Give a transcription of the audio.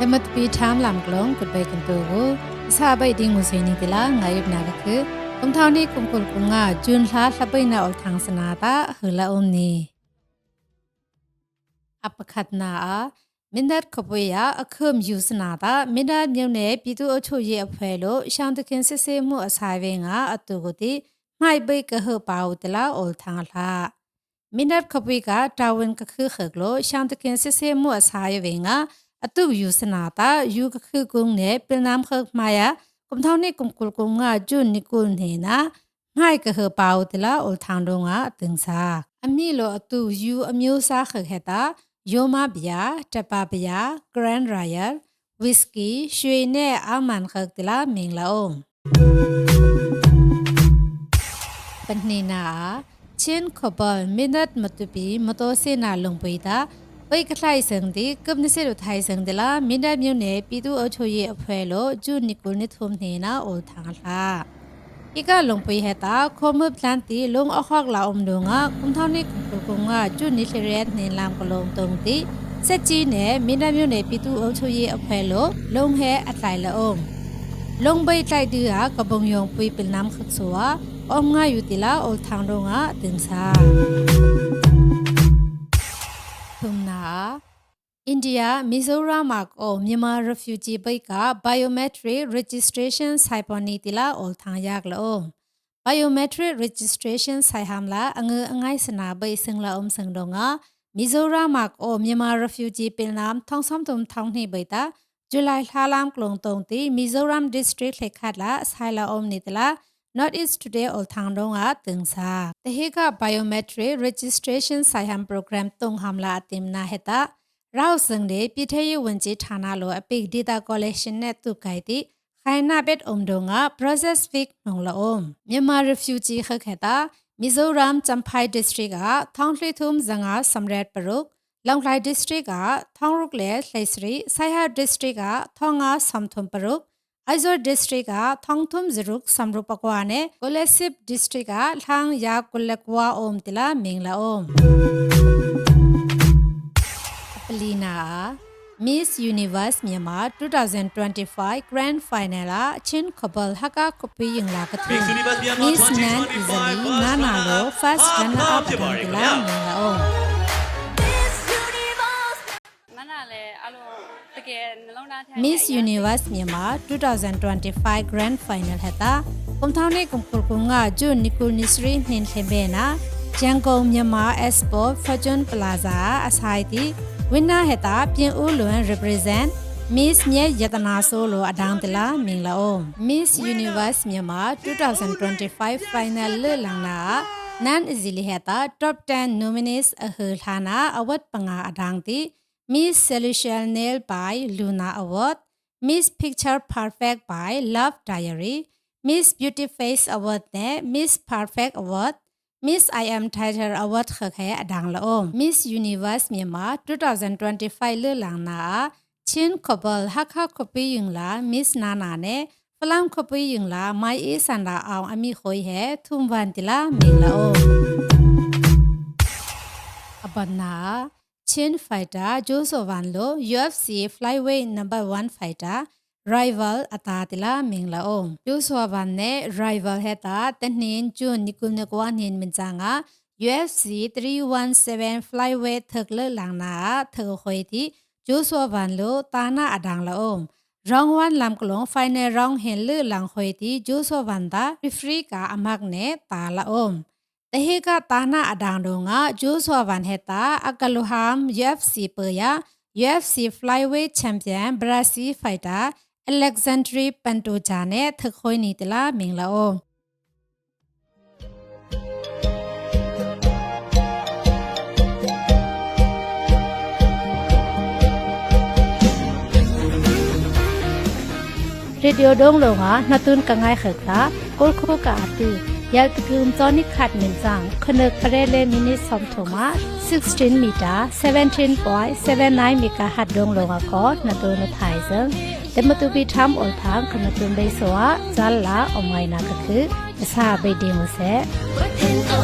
လက်မတ်ပီထမ်းလမ်ကလုံးကပဲကန်တူကိုအစာပိုက်တင်းငွေနေတလားငါရုပ်နာကခုကုံထောင်းနေကုံကုလကုငါဂျွန်းလှလှပိနာအထန်းစနာတာဟလာအုံနီအပခတ်နာမင်းဒတ်ခပွေရအခုမ်ယူစနာတာမင်းဒတ်မြုံနဲ့ပြည်သူ့အချုပ်ရဲ့အဖွဲ့လို့ရှောင်းတခင်စစ်ဆေးမှုအစာဝင်းကအတူကိုတိမိုက်ပိတ်ကဟပါဦးတလားအော်ထန်းလှမင်းဒတ်ခပွေကတာဝန်ကခုခကလို့ရှောင်းတခင်စစ်ဆေးမှုအစာဝင်းက အတူယူစနာတာယူကခုကုန်းနဲ့ပြည်နမ်ခမာယာကုံထောင်းနေကုံကုလကုံငါဂျွန်နီကုနေနာမိုက်ကဟပါဦးတလားအော်ထန်းတော့ကအတင်စားအမိလိုအတူယူအမျိုးစားခခဲ့တာယိုမာဗျာတပပျာဂရန်ရာယယ်ဝီစကီရွှေနဲ့အမန်ခက်တလာမင်လာအောင်ပနေနာချင်းခဘလမီနတ်မတူပီမတော်စေနာလုံပိတာ ပိတ်ကလိုက်စံဒီကပ်နစေလိုထိုင်စံဒလာမင်းတပ်မြို့နယ်ပြည်သူ့အုပ်ချုပ်ရေးအဖွဲ့လို့ဂျူနီကိုနစ်ထုံနေနာအိုထန်းလာอีกาลงไปเหตาคมพลันตีลงออกลาอมดงะคุมเท่านี้คุมคุงะจุนิเลเรนเนลามกลงตรงตีစက်ကြီးနဲ့မင်းတပ်မြို့နယ်ပြည်သူ့အုပ်ချုပ်ရေးအဖွဲ့လို့လုံဟဲအတိုင်လုံးလုံပိတ်တိုက်တူဟာကပုံယုံပွေပလနမ်ခတ်ဆိုဝအုံငါယူတီလာအိုထောင်တော့ငါတင်စာ ထုံနာအိန္ဒိယမီဇိုရမ်မှာကိုမြန်မာ refugee ဘိတ်က biometric registration ဆိုင်ပေါ်နီတီလာအော်ထောင်ရကလော biometric registration ဆိုင်ဟမ်လာအငើအငိုင်းစနာဘိစင်လာအုံစင်တော့ငါမီဇိုရမ်မှာကိုမြန်မာ refugee ပင်နမ်ထောင်ဆောင်တုံထောင်နှိဘိတာဇူလိုင်လှလမ်ကလုံတုံတီမီဇိုရမ် district လက်ခတ်လာဆိုင်လာအုံနီတလာ North East Today All Thang Dong a Tung Sa The Heka Biometric Registration Saihan Program Tung Hamla Atim Na Heta Rao Sang De Pithayi Wanji Thana Lo Epic Data Collection Net Tu Kai Ti Khaina Bet Om Dong a Process Week Nong La Om Myanmar Refugee Khak Heta Mizoram Champhai District a Thongthli Thum Zanga Samrat Paruk Longlai District a Thongruk Le Thlaisri Saiha District a Thonga Samthum Paruk အိုက်ဇော့ district ကထောင်ထုံဇရုခစမ်ရူပကွာနဲ့ ကိုလက်စစ် district ကလှန်းယာကုလကွာအုံတလာမင်လာအုံပလီနာ Miss Universe မြန်မာ2025 Grand Final အချင်းခဘလဟကကပီရင်လာကတိ Miss Universe Myanmar Miss Nan Easily နာနာလို first runner up တလာ မင်လာအုံမနလည်းအလိုတကယ်နှလုံးသားထဲ Miss Universe မြန်မာ2025 Grand Final ဟတာကုံထောင်းနေကုံခုကုငါဂျွနီကူနီစရီနှင်းခေဘေနာဂျန်ကုန်မြန်မာ Expo Fortune Plaza အဆိုင်တီဝင်းနာဟတာပြင်ဦးလွန် represent Miss မြဲယတနာဆိုလိုအဒေါန်တလာမင်လာအို Miss Universe မြန်မာ2025 Final လလန်နာနန်အဇီလီဟတာ Top 10 Nominees အဟလဟာနာအဝတ်ပငါအဒေါန်တီ Miss Celestial Nail by Luna Award, Miss Picture Perfect by Love Diary, Miss Beauty Face Award နဲ့ Miss Perfect Award, Miss I Am Title Award ခခဲအဒန်းလုံး Miss Universe မြန်မာ2025လွလန်နာချင်းခဘလဟခခပီယင်လာ Miss Nana နဲ့ဖလမ်ခပီယင်လာမိုင်အေးစန္ဒာအောင်အမိခွေဟဲထုံဝန်တလာမီလာအိုအပနာ Chin Fighter Josovan Lo UFC Flyweight Number 1 Fighter Rival Atatila Minglaong Josovan ne Rival heta Tenin Jun Nikul Nekwa Nin Minjanga UFC 317 Flyweight Thakle Langna Thkhoi Ti Josovan Lo Tana Adang Laong Round 1 lam klong final round hen le lang khoi ti Josovan da referee ka amak ne ta la om တဟေကတာနာအဒန်ဒုံကဂျိုးဆွာဗန်ဟက်တာအကလူဟမ် UFC ပယာ UFC Flyweight Champion Brazil Fighter Alexandre Pantoja နဲ့ထခွိနီတလာမင်လာအိုရေဒီယိုဒုံလုံကနသွန်ကငိုင်ခက်တာကိုခုကာတူ ยัลตกุมจอนิขัดมินจังคนึกเพรเลมินิสอมโทมา16 มีตา17.79 มิกะฮัดดงลงอะก็นตุนไทยซึงแต่มตุปีทำอลทางคณตุนได้สวะจัลลาอมไงนะก็คือภาษาเบดีมเซ But in a